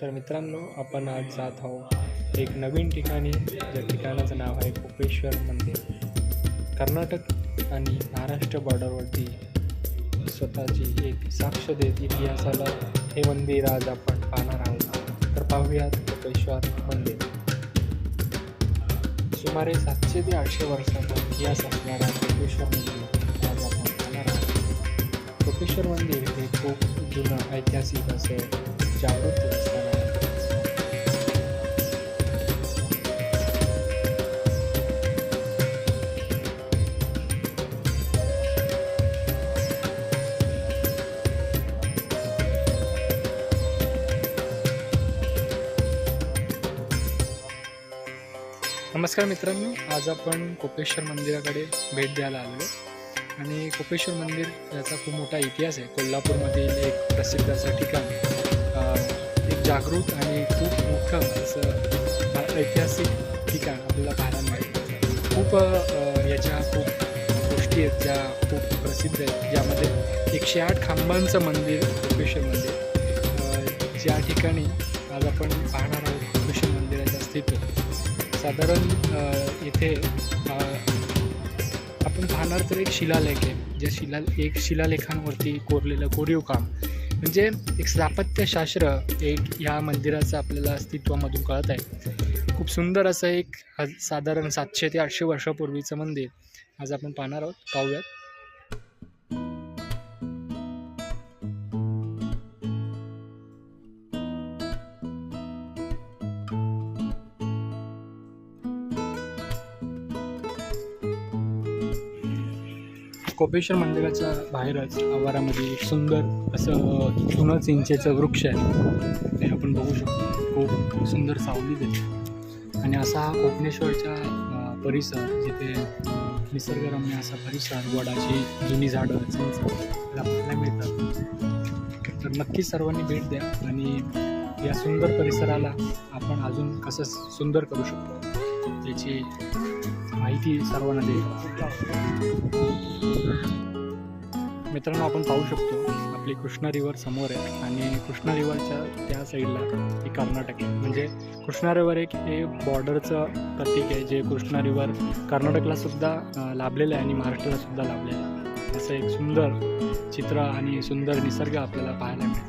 तर मित्रांनो आपण आज जात आहोत एक नवीन ठिकाणी. ज्या ठिकाणाचं नाव आहे कोपेश्वर मंदिर. कर्नाटक आणि महाराष्ट्र बॉर्डरवरती स्वतःची एक साक्ष देत इतिहासाला हे मंदिर आज आपण पाहणार आहोत. तर पाहूयात कोपेश्वर मंदिर. सुमारे सातशे ते आठशे वर्षाचा इतिहास असणारा कोपेश्वर मंदिर आज आपण पाहणार आहोत. कोपेश्वर मंदिर हे खूप जुनं ऐतिहासिक असे जागृत नमस्कार मित्रांनो आज आपण कोपेश्वर मंदिराकडे भेट द्यायला आलो आणि कोपेश्वर मंदिर याचा खूप मोठा इतिहास आहे. कोल्हापूरमधील एक प्रसिद्ध असं ठिकाण एक जागृत आणि खूप मोठं असं ऐतिहासिक ठिकाण आपल्याला पाहायला मिळेल. खूप याच्या खूप गोष्टी आहेत ज्या खूप प्रसिद्ध आहेत. ज्यामध्ये एकशे आठ खांबांचं मंदिर कोपेश्वर मंदिर ज्या ठिकाणी आज आपण पाहणार आहोत कोपेश्वर मंदिराचं अस्तित्व साधारण इथे आपण पाहणार तर एक शिलालेख आहे ज्या शिला एक शिलालेखांवरती कोरलेलं कोरीव काम. म्हणजे एक स्थापत्यशास्त्र एक या मंदिराचं आपल्याला अस्तित्वामधून कळत आहे. खूप सुंदर असं एक साधारण सातशे ते आठशे वर्षापूर्वीचं मंदिर. आज आपण पाहणार आहोत पाहूयात. कोपेश्वर मंदिराच्या बाहेरच आवारामध्ये एक सुंदर असं जुनं चिंचेचं वृक्ष आहे. ते आपण बघू शकतो. खूप सुंदर सावली देते. आणि असा हा कोपनेश्वरचा परिसर जिथे निसर्गरम्य असा परिसर वडाची जुनी झाडं चिंच आपल्याला मिळतात. तर नक्कीच सर्वांनी भेट द्या आणि या सुंदर परिसराला आपण अजून कसं सुंदर करू शकतो त्याची माहिती सर्वांना देईल. मित्रांनो आपण पाहू शकतो आपली कृष्णा रिव्हर समोर आहे आणि कृष्णा रिव्हरच्या त्या साईडला ही कर्नाटक आहे. म्हणजे कृष्णा रिव्हर एक हे बॉर्डरचं प्रतीक आहे जे कृष्णा रिव्हर कर्नाटकला सुद्धा लाभलेलं आहे आणि महाराष्ट्राला सुद्धा लाभलेलं आहे. असं एक सुंदर चित्र आणि सुंदर निसर्ग आपल्याला पाहायला मिळतो.